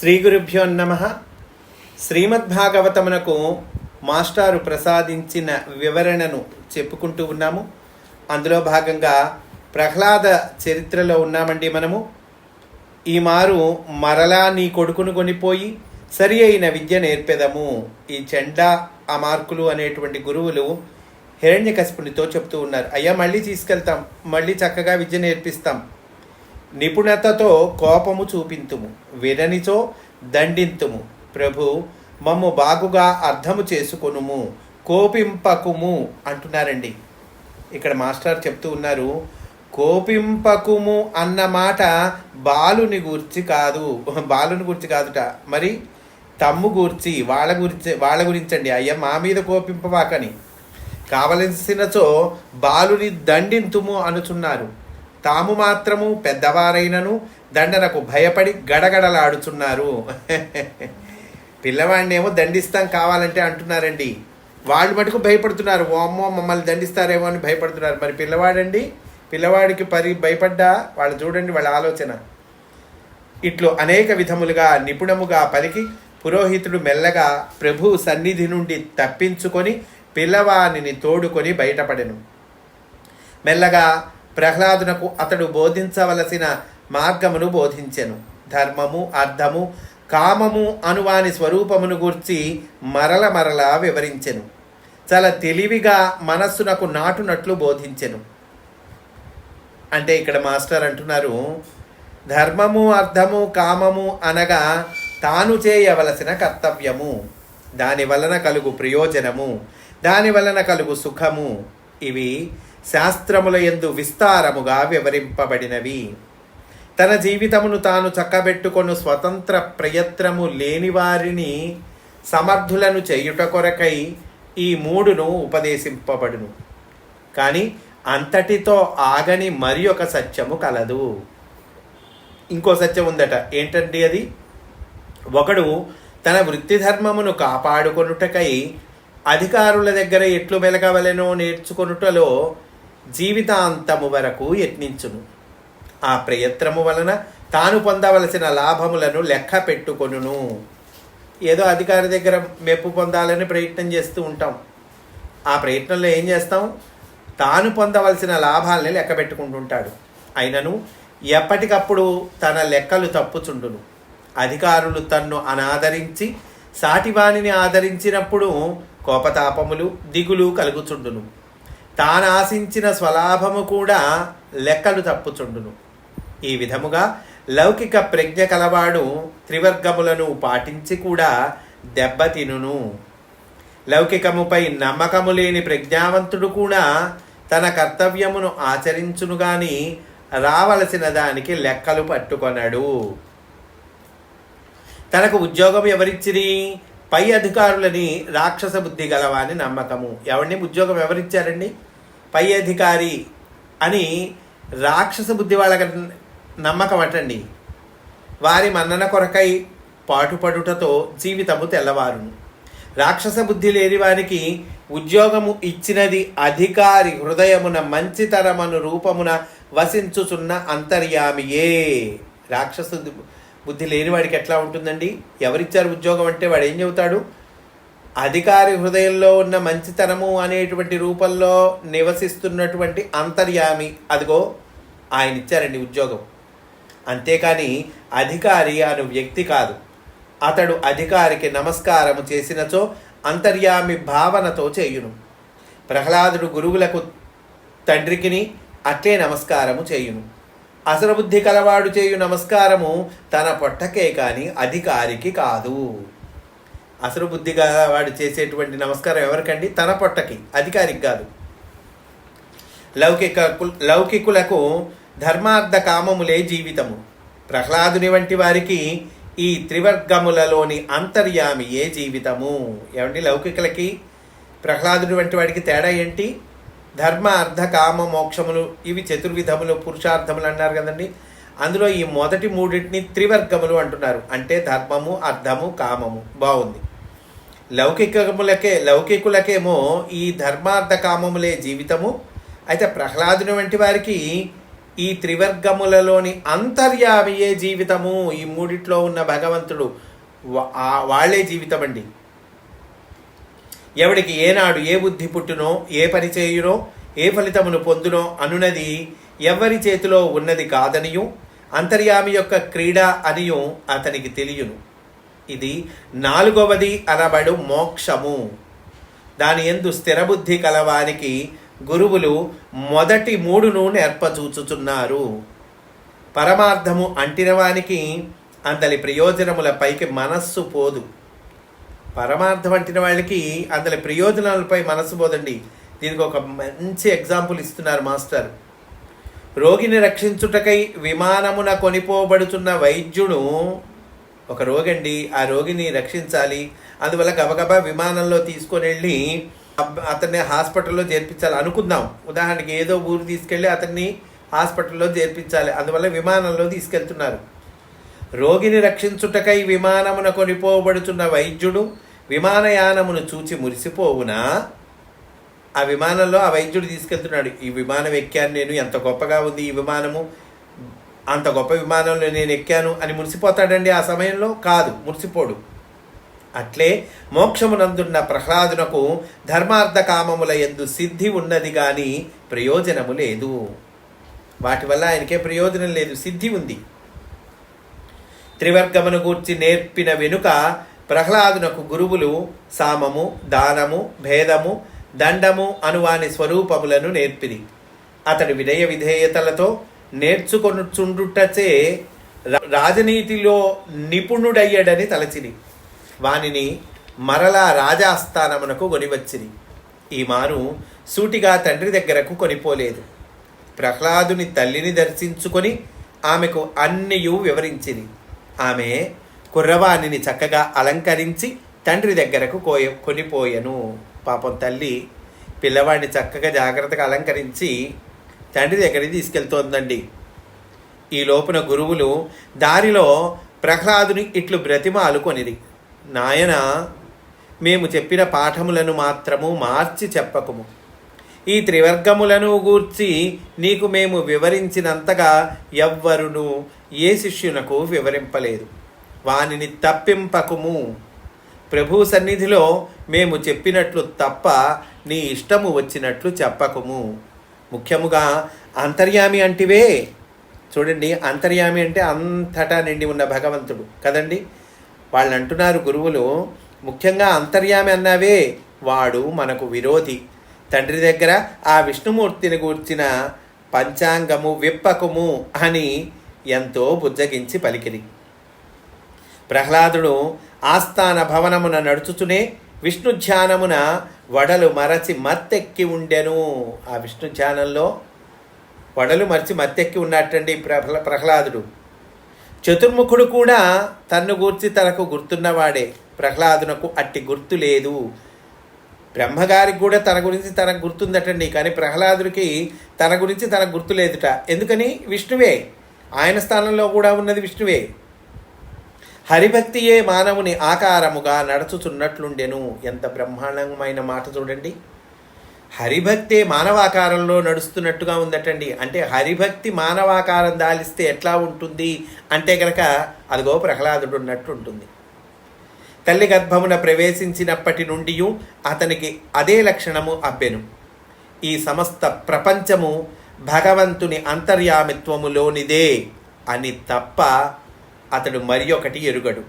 శ్రీ గురుభ్యో నమ. శ్రీమద్భాగవతమునకు మాస్టారు ప్రసాదించిన వివరణను చెప్పుకుంటూ ఉన్నాము. అందులో భాగంగా ప్రహ్లాద చరిత్రలో ఉన్నామండి మనము. ఈ మారు మరలా నీ కొడుకును కొనిపోయి సరి అయిన విద్య నేర్పెదము. ఈ చెండా అమార్కులు అనేటువంటి గురువులు హిరణ్యకశిపునితో చెప్తూ ఉన్నారు. అయ్యా మళ్ళీ తీసుకెళ్తాం. మళ్ళీ చక్కగా విద్య నేర్పిస్తాం. నిపుణతతో కోపము చూపింతుము విననిచో దండింతుము. ప్రభు మమ్ము బాగుగా అర్థము చేసుకొనుము కోపింపకుము అంటున్నారండి. ఇక్కడ మాస్టర్ చెప్తూ ఉన్నారు కోపింపకుము అన్న మాట బాలుని గూర్చి కాదు. బాలుని గురించి కాదుట. మరి తమ్ము గూర్చి వాళ్ళ గురించి వాళ్ళ గురించండి. అయ్యా మా మీద కోపింపవాకని. కావలసినచో బాలుని దండింతుము అనుచున్నారు. తాము మాత్రము పెద్దవారైనను దండనకు భయపడి గడగడలాడుచున్నారు. పిల్లవాడినేమో దండిస్తాం కావాలంటే అంటున్నారండి. వాళ్ళు మటుకు భయపడుతున్నారు. ఓ అమ్మో మమ్మల్ని దండిస్తారేమో అని భయపడుతున్నారు. మరి పిల్లవాడండి? పిల్లవాడికి పరి భయపడ్డా? వాళ్ళు చూడండి వాళ్ళ ఆలోచన. ఇట్లు అనేక విధములుగా నిపుణముగా పలికి పురోహితుడు మెల్లగా ప్రభు సన్నిధి నుండి తప్పించుకొని పిల్లవానిని తోడుకొని బయటపడెను. మెల్లగా ప్రహ్లాదునకు అతడు బోధించవలసిన మార్గమును బోధించెను. ధర్మము అర్థము కామము అనువాని స్వరూపమును గూర్చి మరల మరల వివరించెను. చాలా తెలివిగా మనస్సునకు నాటునట్లు బోధించెను. అంటే ఇక్కడ మాస్టర్ అంటున్నారు ధర్మము అర్థము కామము అనగా తాను చేయవలసిన కర్తవ్యము. దాని వలన కలుగు ప్రయోజనము దాని వలన కలుగు సుఖము. ఇవి శాస్త్రముల యందు విస్తారముగా వివరింపబడినవి. తన జీవితమును తాను చక్కబెట్టుకొను స్వతంత్ర ప్రయత్నము లేని వారిని సమర్థులను చేయుట కొరకై ఈ మూడును ఉపదేశింపబడును. కానీ అంతటితో ఆగని మరి ఒక సత్యము కలదు. ఇంకో సత్యం ఉందట ఏంటండి అది? ఒకడు తన వృత్తి ధర్మమును కాపాడుకొనుటకై అధికారుల దగ్గర ఎట్లు వెలగవలెనో నేర్చుకొనుటలో జీవితాంతము వరకు యత్నించును. ఆ ప్రయత్నము వలన తాను పొందవలసిన లాభములను లెక్క పెట్టుకొనును. ఏదో అధికారి దగ్గర మెప్పు పొందాలని ప్రయత్నం చేస్తూ ఉంటాం. ఆ ప్రయత్నంలో ఏం చేస్తాం? తాను పొందవలసిన లాభాలని లెక్క పెట్టుకుంటుంటాడు. అయినను ఎప్పటికప్పుడు తన లెక్కలు తప్పుచుండును. అధికారులు తన్ను అనాదరించి సాటివానిని ఆదరించినప్పుడు కోపతాపములు దిగులు కలుగుచుండును. తానాశించిన స్వలాభము కూడా లెక్కలు తప్పుచుండును. ఈ విధముగా లౌకిక ప్రజ్ఞ కలవాడు త్రివర్గములను పాటించి కూడా దెబ్బతినును. లౌకికముపై నమ్మకము లేని ప్రజ్ఞావంతుడు కూడా తన కర్తవ్యమును ఆచరించును గాని రావలసిన దానికి లెక్కలు పట్టుకొనడు. తనకు ఉద్యోగం ఎవరిచ్చిరి? పై అధికారులని రాక్షస బుద్ధి గలవాని నమ్మకము. ఎవరిని? ఉద్యోగం ఎవరిచ్చారండి? పై అధికారి అని రాక్షస బుద్ధి వాళ్ళకి నమ్మకం అటండి. వారి మన్నన కొరకై పాటుపడుటతో జీవితము తెల్లవారును. రాక్షస బుద్ధి లేని వారికి ఉద్యోగము ఇచ్చినది అధికారి హృదయమున మంచితరమను రూపమున వసించుచున్న అంతర్యామియే. రాక్షస బుద్ధి లేని వాడికి ఎట్లా ఉంటుందండి? ఎవరిచ్చారు ఉద్యోగం అంటే వాడు ఏం చెబుతాడు? అధికారి హృదయంలో ఉన్న మంచితనము అనేటువంటి రూపంలో నివసిస్తున్నటువంటి అంతర్యామి అదిగో ఆయన ఇచ్చారండి ఉద్యోగం. అంతేకాని అధికారి అను వ్యక్తి కాదు. అతడు అధికారికి నమస్కారము చేసినచో అంతర్యామి భావనతో చేయును. ప్రహ్లాదుడు గురువులకు తండ్రికిని అట్లే నమస్కారము చేయును. అసరబుద్ధి కలవాడు చేయు నమస్కారము తన పొట్టకే కానీ అధికారికి కాదు. అసరబుద్ధి కలవాడు చేసేటువంటి నమస్కారం ఎవరికండి? తన పొట్టకి అధికారికి కాదు. లౌకిక లౌకికులకు ధర్మార్థ కామములే జీవితము. ప్రహ్లాదుని వంటి వారికి ఈ త్రివర్గములలోని అంతర్యామి ఏ జీవితము. ఏమండి లౌకికులకి? ప్రహ్లాదుని వంటి వాడికి తేడా ఏంటి? ధర్మ అర్ధ కామ మోక్షములు ఇవి చతుర్విధములు పురుషార్థములు అన్నారు కదండి. అందులో ఈ మొదటి మూడింటిని త్రివర్గములు అంటున్నారు. అంటే ధర్మము అర్థము కామము. బాగుంది. లౌకికములకే లౌకికులకేమో ఈ ధర్మార్థ కామములే జీవితము. అయితే ప్రహ్లాదుని వంటి వారికి ఈ త్రివర్గములలోని అంతర్యామియే జీవితము. ఈ మూడిట్లో ఉన్న భగవంతుడు వాళ్ళే జీవితం అండి ఎవడికి ఏనాడు ఏ బుద్ధి పుట్టునో ఏ పని చేయునో ఏ ఫలితమును పొందునో అనునది ఎవరి చేతిలో ఉన్నది కాదనియు అంతర్యామి యొక్క క్రీడ అనియు అతనికి తెలియను. ఇది నాలుగవది అనబడు మోక్షము. దాని ఎందు స్థిరబుద్ధి కలవానికి గురువులు మొదటి మూడును నేర్పచూచుచున్నారు. పరమార్థము అంటినవానికి అంతలి ప్రయోజనముల పైకి మనస్సు పోదు. పరమార్థం అంటిన వాళ్ళకి అందులో ప్రయోజనాలపై మనసు పోదండి. దీనికి ఒక మంచి ఎగ్జాంపుల్ ఇస్తున్నారు మాస్టర్. రోగిని రక్షించుటకై విమానమున కొనిపోబడుతున్న వైద్యుడు ఒక రోగండి. ఆ రోగిని రక్షించాలి. అందువల్ల గబగబా విమానంలో తీసుకొని వెళ్ళి అతన్ని హాస్పిటల్లో చేర్పించాలి అనుకుందాం. ఉదాహరణకి ఏదో ఊరు తీసుకెళ్ళి అతన్ని హాస్పిటల్లో చేర్పించాలి. అందువల్ల విమానంలో తీసుకెళ్తున్నారు. రోగిని రక్షించుటకై విమానమున కొనిపోబడుతున్న వైద్యుడు విమానయానమును చూచి మురిసిపోవునా? ఆ విమానంలో ఆ వైద్యుడు తీసుకెళ్తున్నాడు. ఈ విమానం ఎక్కాను నేను. ఎంత గొప్పగా ఉంది ఈ విమానము. అంత గొప్ప విమానంలో నేను ఎక్కాను అని మురిసిపోతాడండి ఆ సమయంలో? కాదు మురిసిపోడు. అట్లే మోక్షమునందున్న ప్రహ్లాదునకు ధర్మార్థ కామముల ఎందు సిద్ధి ఉన్నది కానీ ప్రయోజనము లేదు. వాటి వల్ల ఆయనకే ప్రయోజనం లేదు. సిద్ధి ఉంది. త్రివర్గమును గూర్చి నేర్పిన వెనుక ప్రహ్లాదునకు గురువులు సామము దానము భేదము దండము అనువాని స్వరూపములను నేర్పిరి. అతడు వినయ విధేయతలతో నేర్చుకొనుచుండుటచే రా- రాజనీతిలో నిపుణుడయ్యడని తలచిరి. వానిని మరలా రాజాస్థానమునకు కొనివచ్చిరి. ఈ మారు సూటిగా తండ్రి దగ్గరకు కొనిపోలేదు. ప్రహ్లాదుని తల్లిని దర్శించుకొని ఆమెకు అన్నియు వివరించింది ఆమె కుర్రవాణిని చక్కగా అలంకరించి తండ్రి దగ్గరకు కోయ కొనిపోయెను. పాపం తల్లి పిల్లవాడిని చక్కగా జాగ్రత్తగా అలంకరించి తండ్రి దగ్గరికి తీసుకెళ్తోందండి. ఈ లోపున గురువులు దారిలో ప్రహ్లాదుని ఇట్లు బ్రతిమాలుకొనిది నాయన మేము చెప్పిన పాఠములను మాత్రము మార్చి చెప్పకము. ఈ త్రివర్గములను గూర్చి నీకు మేము వివరించినంతగా ఎవ్వరును ఏ శిష్యునకు వివరింపలేదు. వానిని తప్పింపకుము. ప్రభు సన్నిధిలో మేము చెప్పినట్లు తప్ప నీ ఇష్టము వచ్చినట్లు చెప్పకుము. ముఖ్యముగా అంతర్యామి అంటివే. చూడండి అంతర్యామి అంటే అంతటా నిండి ఉన్న భగవంతుడు కదండి? వాళ్ళు అంటున్నారు గురువులు ముఖ్యంగా అంతర్యామి అన్నావే వాడు మనకు విరోధి. తండ్రి దగ్గర ఆ విష్ణుమూర్తిని గూర్చిన పంచాంగము విప్పకము అని ఎంతో బుజ్జగించి పలికిరి. ప్రహ్లాదుడు ఆస్థాన భవనమున నడుచుచునే విష్ణు ధ్యానమున వడలు మరచి మత్తెక్కి ఉండెను. ఆ విష్ణు ధ్యానంలో వడలు మరచి మత్తెక్కి ఉన్నట్టండి ప్రహ్ల ప్రహ్లాదుడు. చతుర్ముఖుడు కూడా తన్ను గూర్చి తనకు గుర్తున్నవాడే. ప్రహ్లాదునకు అట్టి గుర్తు లేదు. బ్రహ్మగారికి కూడా తన గురించి తనకు గుర్తుందటండి. కానీ ప్రహ్లాదుడికి తన గురించి తనకు గుర్తు లేదుట. ఎందుకని? విష్ణువే. ఆయన స్థానంలో కూడా ఉన్నది విష్ణువే. హరిభక్తియే మానవుని ఆకారముగా నడుచుచున్నట్లుండెను ఎంత బ్రహ్మాండమైన మాట చూడండి. హరిభక్తే మానవాకారంలో నడుస్తున్నట్టుగా ఉందటండి. అంటే హరిభక్తి మానవాకారం దాలిస్తే ఎట్లా ఉంటుంది? అంటే గనక అదిగో ప్రహ్లాదుడు ఉన్నట్టు ఉంటుంది తల్లి గర్భమున ప్రవేశించినప్పటి నుండి అతనికి అదే లక్షణము అబ్బెను. ఈ సమస్త ప్రపంచము భగవంతుని అంతర్యామిత్వములోనిదే అని తప్ప అతడు మరి ఒకటి ఎరుగడు.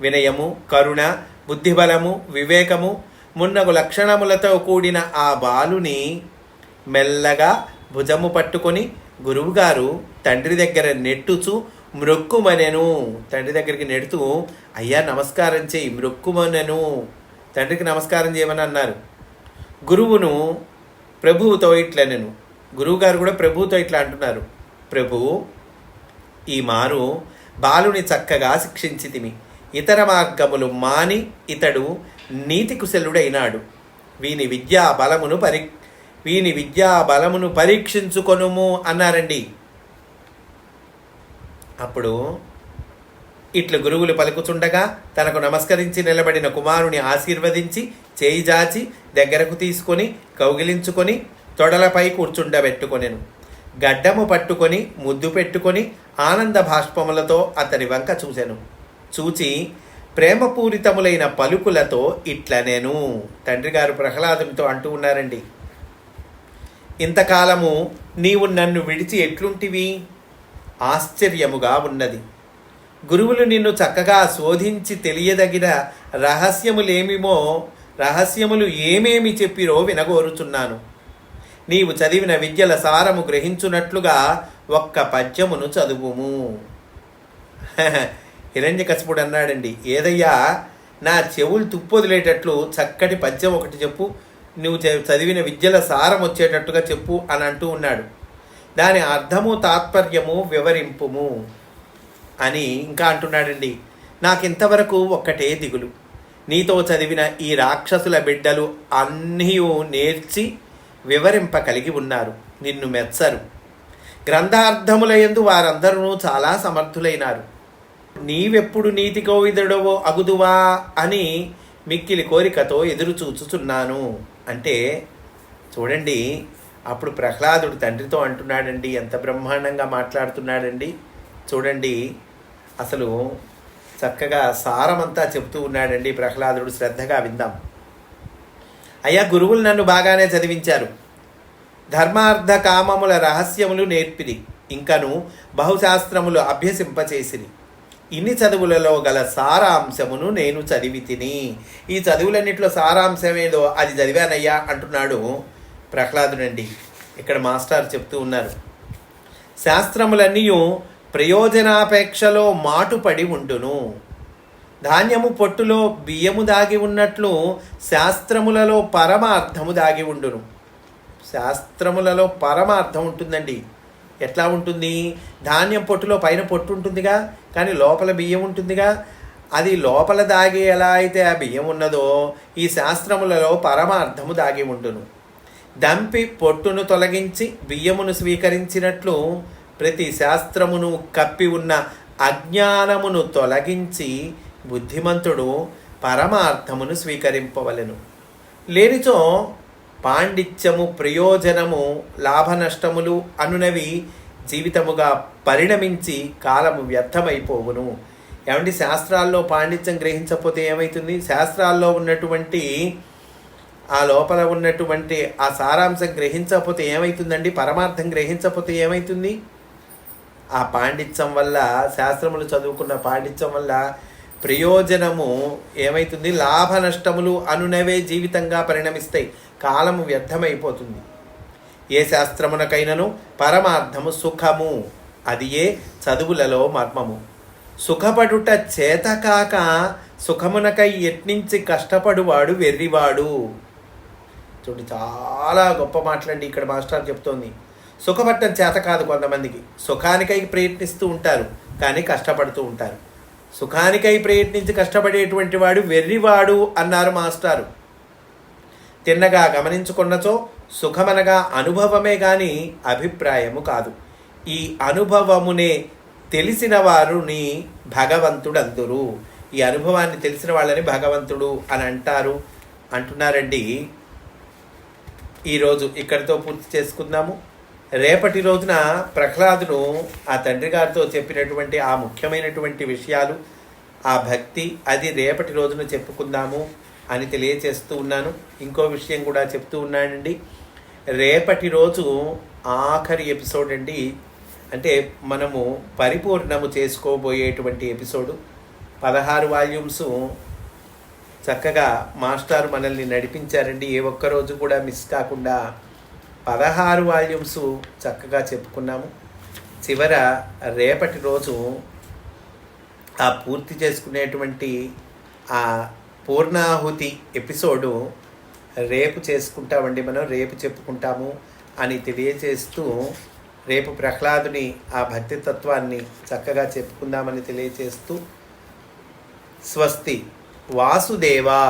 వినయము కరుణ బుద్ధిబలము వివేకము మున్నగు లక్షణములతో కూడిన ఆ బాలుని మెల్లగా భుజము పట్టుకొని గురువుగారు తండ్రి దగ్గర నెట్టుచు మ్రొక్కుమనెను. తండ్రి దగ్గరికి నెడుతూ అయ్యా నమస్కారం చేయి మ్రొక్కుమనెను. తండ్రికి నమస్కారం చేయమని అన్నారు. గురువును ప్రభువుతో ఇట్లనెను. గురువుగారు కూడా ప్రభువుతో ఇట్లా అంటున్నారు. ప్రభు ఈ మారు బాలుని చక్కగా శిక్షించితిమి ఇతర మార్గములు మాని ఇతడు నీతి కుశలుడైనాడు. వీని విద్యా బలమును పరి వీని విద్యా బలమును పరీక్షించుకొనుము అన్నారండి. అప్పుడు ఇట్లు గురువులు పలుకుచుండగా తనకు నమస్కరించి నిలబడిన కుమారుని ఆశీర్వదించి చేయి జాచి దగ్గరకు తీసుకొని కౌగిలించుకొని తొడలపై కూర్చుండబెట్టుకొనెను. గడ్డము పట్టుకొని ముద్దు పెట్టుకొని ఆనంద భాష్పములతో అతని వంక చూశాను చూచి ప్రేమపూరితములైన పలుకులతో ఇట్లనేను. తండ్రి గారు ప్రహ్లాదునితో అంటూ ఉన్నారండి. ఇంతకాలము నీవు నన్ను విడిచి ఎట్లుంటివి? ఆశ్చర్యముగా ఉన్నది. గురువులు నిన్ను చక్కగా శోధించి తెలియదగిన రహస్యములేమిమో రహస్యములు ఏమేమి చెప్పిరో వినగోరుచున్నాను. నీవు చదివిన విద్యల సారము గ్రహించున్నట్లుగా ఒక్క పద్యమును చదువుము. హిరణ్యకశపుడు అన్నాడండి ఏదయ్యా నా చెవులు తుప్పొదిలేటట్లు చక్కటి పద్యం ఒకటి చెప్పు. నువ్వు చదివిన విద్యల సారం వచ్చేటట్టుగా చెప్పు అని అంటూ ఉన్నాడు. దాని అర్థము తాత్పర్యము వివరింపుము అని ఇంకా అంటున్నాడండి నాకింతవరకు ఒక్కటే దిగులు. నీతో చదివిన ఈ రాక్షసుల బిడ్డలు అన్నీ నేర్చి వివరింపగలిగి ఉన్నారు. నిన్ను మెచ్చరు. గ్రంథార్థములయందు వారందరూ చాలా సమర్థులైనారు. నీవెప్పుడు నీతి కోవిదుడవో అగుదువా అని మిక్కిలి కోరికతో ఎదురు చూచుచున్నాను అంటే చూడండి అప్పుడు ప్రహ్లాదుడు తండ్రితో అంటున్నాడండి ఎంత బ్రహ్మాండంగా మాట్లాడుతున్నాడండి. చూడండి అసలు చక్కగా సారమంతా చెప్తూ ఉన్నాడండి ప్రహ్లాదుడు శ్రద్ధగా విందాం. అయ్యా గురువులు నన్ను బాగానే చదివించారు. ధర్మార్థ కామముల రహస్యములు నేర్పిరి ఇంకను బహుశాస్త్రములు అభ్యసింపచేసిరి. ఇన్ని చదువులలో గల సారాంశమును నేను చదివి తిని ఈ చదువులన్నింటిలో సారాంశం ఏదో అది చదివానయ్యా అంటున్నాడు ప్రహ్లాదుడండి. ఇక్కడ మాస్టర్ చెప్తూ ఉన్నారు. శాస్త్రములన్నీ ప్రయోజనాపేక్షలో మాటుపడి ఉండును. ధాన్యము పొట్టులో బియ్యము దాగి ఉన్నట్లు శాస్త్రములలో పరమార్థము దాగి ఉండును. శాస్త్రములలో పరమార్థం ఉంటుందండి. ఎట్లా ఉంటుంది? ధాన్యం పొట్టులో పైన పొట్టు ఉంటుందిగా కానీ లోపల బియ్యం ఉంటుందిగా. అది లోపల దాగి ఎలా అయితే ఆ బియ్యం ఉన్నదో ఈ శాస్త్రములలో పరమార్థము దాగి ఉండును. దంపి పొట్టును తొలగించి బియ్యమును స్వీకరించినట్లు ప్రతి శాస్త్రమును కప్పి ఉన్న అజ్ఞానమును తొలగించి బుద్ధిమంతుడు పరమార్థమును స్వీకరింపవలెను. లేనిచో పాండిత్యము ప్రయోజనము లాభనష్టములు అనునవి జీవితముగా పరిణమించి కాలము వ్యర్థమైపోవును. ఏమంటే శాస్త్రాల్లో పాండిత్యం గ్రహించకపోతే ఏమవుతుంది శాస్త్రాల్లో ఉన్నటువంటి ఆ లోపల ఉన్నటువంటి ఆ సారాంశం గ్రహించకపోతే ఏమవుతుందండి పరమార్థం గ్రహించకపోతే ఏమవుతుంది ఆ పాండిత్యం వల్ల శాస్త్రములు చదువుకున్న పాండిత్యం వల్ల ప్రయోజనము ఏమైతుంది? లాభ నష్టములు అనునవే జీవితంగా పరిణమిస్తాయి. కాలము వ్యర్థమైపోతుంది. ఏ శాస్త్రమునకైనను పరమార్థము సుఖము. అది ఏ చదువులలో మర్మము. సుఖపడుట చేతకాక సుఖమునకై యత్నించి కష్టపడువాడు వెర్రివాడు. చూడండి చాలా గొప్ప మాటలండి ఇక్కడ మాస్టర్ చెప్తోంది. సుఖపట్టం చేత కాదు కొంతమందికి. సుఖానికై ప్రయత్నిస్తూ ఉంటారు కానీ కష్టపడుతూ ఉంటారు. సుఖానికై ప్రయత్నించి కష్టపడేటువంటి వాడు వెర్రివాడు అన్నారు మాస్టారు. తిన్నగా గమనించుకున్నచో సుఖమనగా అనుభవమే గాని అభిప్రాయము కాదు. ఈ అనుభవమునే తెలిసిన వారుని భగవంతుడందురు. ఈ అనుభవాన్ని తెలిసిన వాళ్ళని భగవంతుడు అని అంటారు. అంటున్నారండి ఈరోజు ఇక్కడితో పూర్తి చేసుకుందాము. రేపటి రోజున ప్రహ్లాదును ఆ తండ్రి గారితో చెప్పినటువంటి ఆ ముఖ్యమైనటువంటి విషయాలు ఆ భక్తి అది రేపటి రోజున చెప్పుకుందాము. అని తెలియచేస్తూ ఉన్నాను. ఇంకో విషయం కూడా చెప్తూ ఉన్నానండి. రేపటి రోజు ఆఖరి ఎపిసోడ్ అండి. అంటే మనము పరిపూర్ణము చేసుకోబోయేటువంటి ఎపిసోడు. పదహారు వాల్యూమ్స్ చక్కగా మాస్టర్ మనల్ని నడిపించారండి. ఏ ఒక్క రోజు కూడా మిస్ కాకుండా పదహారు వాల్యూమ్స్ చక్కగా చెప్పుకున్నాము. చివర రేపటి రోజు ఆ పూర్తి చేసుకునేటువంటి ఆ పూర్ణాహుతి ఎపిసోడు రేపు చేసుకుంటామండి మనం రేపు చెప్పుకుంటాము అని తెలియజేస్తూ రేపు ప్రహ్లాదుని ఆ భక్తి తత్వాన్ని చక్కగా చెప్పుకుందామని తెలియజేస్తూ స్వస్తి వాసుదేవా.